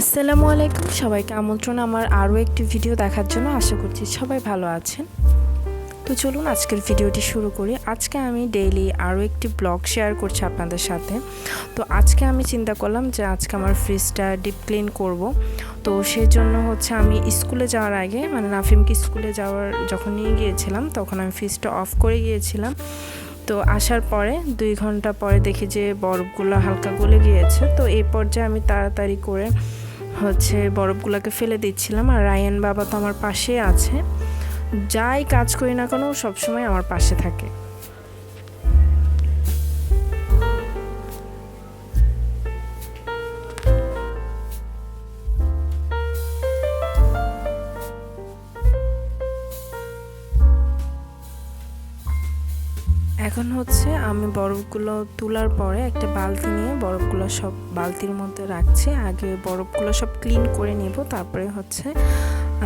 আসসালামু আলাইকুম। সবাইকে আমন্ত্রণ আমার আরও একটি ভিডিও দেখার জন্য আশা করছি সবাই ভালো আছেন। তো চলুন আজকের ভিডিওটি শুরু করি। আজকে আমি ডেইলি আরও একটি ব্লগ শেয়ার করছি আপনাদের সাথে। তো আজকে আমি চিন্তা করলাম যে আজকে আমার ফ্রিজটা ডিপ ক্লিন করব। তো সেই জন্য হচ্ছে আমি স্কুলে যাওয়ার আগে মানে নাফিমকে স্কুলে যাওয়ার যখন নিয়ে গিয়েছিলাম, তখন আমি ফ্রিজটা অফ করে গিয়েছিলাম। তো আসার পরে, দুই ঘণ্টা পরে দেখি যে বরফগুলো হালকা গলে গিয়েছে। তো এই পর্যায়ে আমি তাড়াতাড়ি করে হচ্ছে বরফগুলোকে ফেলে দিচ্ছিলাম। আর রায়ান বাবা তো আমার পাশে আছে। যাই কাজ করি না কেন, সবসময় আমার পাশে থাকে। এখন হচ্ছে আমি বরফগুলো তোলার পরে একটা বালতি নিয়ে বরফগুলো সব বালতির মধ্যে রাখছি। আগে বরফগুলো সব ক্লিন করে নেব, তারপরে হচ্ছে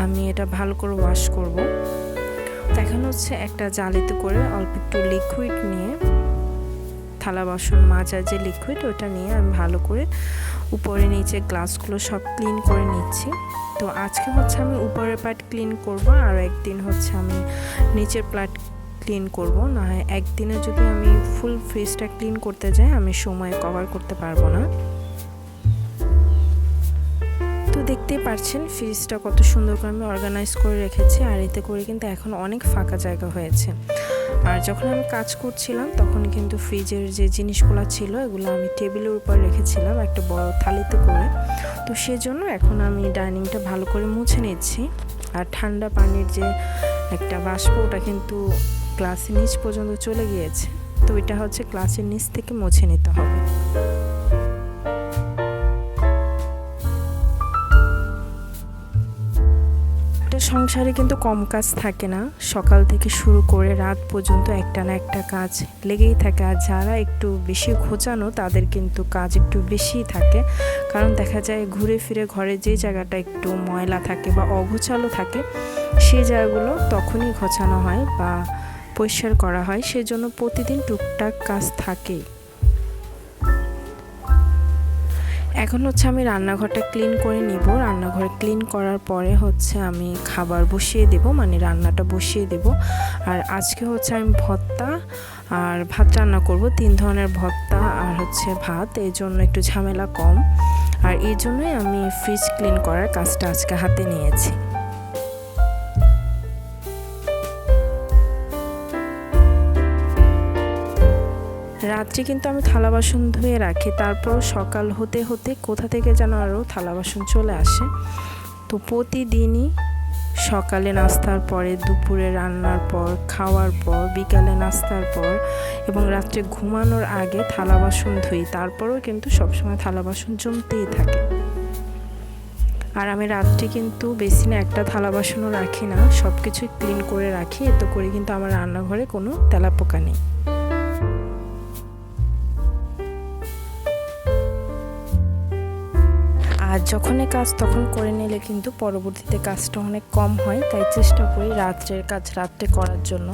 আমি এটা ভালো করে ওয়াশ করব। এখন হচ্ছে একটা জালিতে করে অল্প একটু লিকুইড নিয়ে, থালা বাসন মাজার যে লিকুইড ওটা নিয়ে আমি ভালো করে উপরে নিচে গ্লাসগুলো সব ক্লিন করে নিচ্ছি। তো আজকে হচ্ছে আমি উপরের পার্ট ক্লিন করব আর একদিন হচ্ছে আমি নিচের প্লাট ক্লিন করব। না একদিনে যদি আমি ফুল ফ্রিজটা ক্লিন করতে যাই, আমি সময় কভার করতে পারব না। দেখতেই পারছেন, ফ্রিজটা কত সুন্দর করে আমি অর্গানাইজ করে রেখেছি আর এতে করে কিন্তু এখন অনেক ফাঁকা জায়গা হয়েছে। আর যখন আমি কাজ করছিলাম, তখন কিন্তু ফ্রিজের যে জিনিসগুলো ছিল, এগুলো আমি টেবিলের উপর রেখেছিলাম একটা বড় থালিতে করে। তো সেজন্য এখন আমি ডাইনিংটা ভালো করে মুছে নিচ্ছি। আর ঠান্ডা পানির যে একটা বাষ্প, ওটা কিন্তু ক্লাসের নিচ পর্যন্ত চলে গিয়েছে। তো এটা হচ্ছে ক্লাসের নিচ থেকে মুছে নিতে হবে। সংসারে কিন্তু কম কাজ থাকে না। সকাল থেকে শুরু করে রাত পর্যন্ত একটা না একটা কাজ লেগেই থাকে। আর যারা একটু বেশি ঘোচানো, তাদের কিন্তু কাজ একটু বেশিই থাকে। কারণ দেখা যায় ঘুরে ফিরে ঘরে যে জায়গাটা একটু ময়লা থাকে বা অগোছালো থাকে সেই জায়গাগুলো তখনই ঘোচানো হয় বা পরিষ্কার করা হয়। সেজন্য প্রতিদিন টুকটাক কাজ থাকেই। এখন হচ্ছে আমি রান্নাঘরটা ক্লিন করে নিব। রান্নাঘর ক্লিন করার পরে হচ্ছে আমি খাবার বসিয়ে দেব মানে রান্নাটা বসিয়ে দেব। আর আজকে হচ্ছে আমি ভর্তা আর ভাত রান্না করব। তিন ধরনের ভর্তা আর হচ্ছে ভাত এই জন্য একটু ঝামেলা কম। আর এই জন্যই আমি ফ্রিজ ক্লিন করার কাজটা আজকে হাতে নিয়েছি। রাত্রে কিন্তু আমি থালা বাসন ধুয়ে রাখি। তারপর সকাল হতে হতে কোথা থেকে যেন আরও থালা বাসন চলে আসে। তো প্রতিদিনই সকালে নাস্তার পরে, দুপুরে রান্নার পর, খাওয়ার পর, বিকালে নাস্তার পর এবং রাত্রে ঘুমানোর আগে থালা বাসন ধুই। তারপরেও কিন্তু সবসময় থালা বাসন জমতেই থাকে। আর আমি রাত্রে কিন্তু বেশি না একটা থালা বাসনও রাখি না। সব কিছুই ক্লিন করে রাখি। এতে করে কিন্তু আমার রান্নাঘরে কোনো তেলাপোকা নেই। আর যখনই কাজ তখন করে নিলে কিন্তু পরবর্তীতে কাজটা অনেক কম হয়, তাই চেষ্টা করি রাত্রের কাজ রাত্রে করার জন্য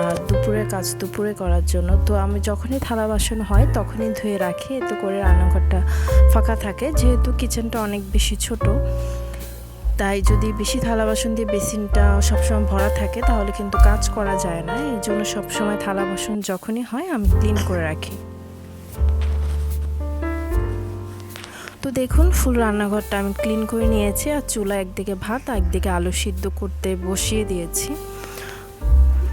আর দুপুরের কাজ দুপুরে করার জন্য। তো আমি যখনই থালা বাসন হয় তখনই ধুয়ে রাখি, এতে করে রান্নাঘরটা ফাঁকা থাকে। যেহেতু কিচেনটা অনেক বেশি ছোট, তাই যদি বেশি থালা বাসন দিয়ে বেসিনটা সবসময় ভরা থাকে তাহলে কিন্তু কাজ করা যায় না। এই জন্য সবসময় থালা বাসন যখনই হয় আমি ক্লিন করে রাখি। তো দেখুন, ফুল রান্নাঘরটা আমি ক্লিন করে নিয়েছি আর চুলা একদিকে ভাত একদিকে আলু সিদ্ধ করতে বসিয়ে দিয়েছি।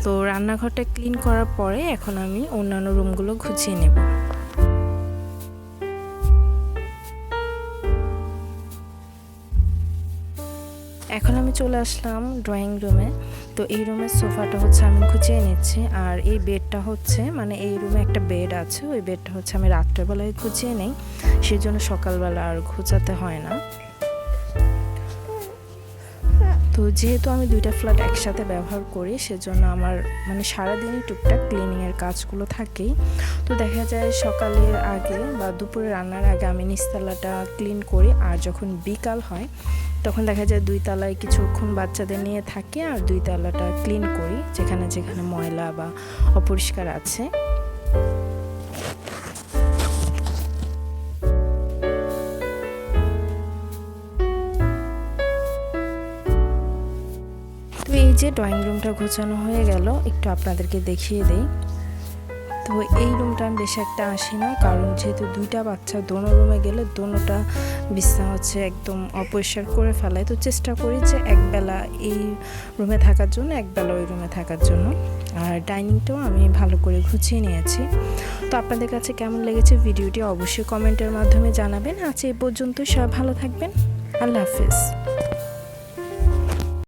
তো রান্নাঘরটা ক্লিন করার পরে এখন আমি অন্যান্য রুমগুলো গুছিয়ে নেব। এখন আমি চলে আসলাম ড্রয়িং রুমে তো এই রুমের সোফাটা হচ্ছে আমি খুঁজিয়ে নিচ্ছি আর এই বেডটা হচ্ছে মানে এই রুমে একটা বেড আছে, ওই বেডটা হচ্ছে আমি রাত্রেবেলায় খুঁজিয়ে নেই। সেই জন্য সকালবেলা আর ঘুচাতে হয় না। তো যেহেতু আমি দুইটা ফ্ল্যাট একসাথে ব্যবহার করি, সেজন্য আমার মানে সারাদিনই টুকটাক ক্লিনিংয়ের কাজগুলো থাকেই। তো দেখা যায় সকালের আগে বা দুপুরে রান্নার আগে আমি নিচতলাটা ক্লিন করি, আর যখন বিকাল হয়, তখন দেখা যায় দুই তলায় কিছুক্ষণ বাচ্চাদের নিয়ে থাকি, আর দুই তলাটা ক্লিন করি, যেখানে যেখানে ময়লা বা অপরিষ্কার আছে। যে ড্রয়িং রুমটা গোছানো হয়ে গেল, একটু আপনাদেরকে দেখিয়ে দেই। তো এই রুমটা আমি বেশি একটা আসি না, কারণ যেহেতু দুইটা বাচ্চা, দোনো রুমে গেলে দোনোটা বিছনা হচ্ছে একদম অপরিষ্কার করে ফেলায় তো চেষ্টা করি যে একবেলা এই রুমে থাকার জন্য, একবেলা ওই রুমে থাকার জন্য। আর ডাইনিংটাও আমি ভালো করে গুছিয়ে নিয়েছি। তো আপনাদের কাছে কেমন লেগেছে ভিডিওটি অবশ্যই কমেন্টের মাধ্যমে জানাবেন। আজ এই পর্যন্ত সব ভালো থাকবেন। আল্লাহ হাফিজ।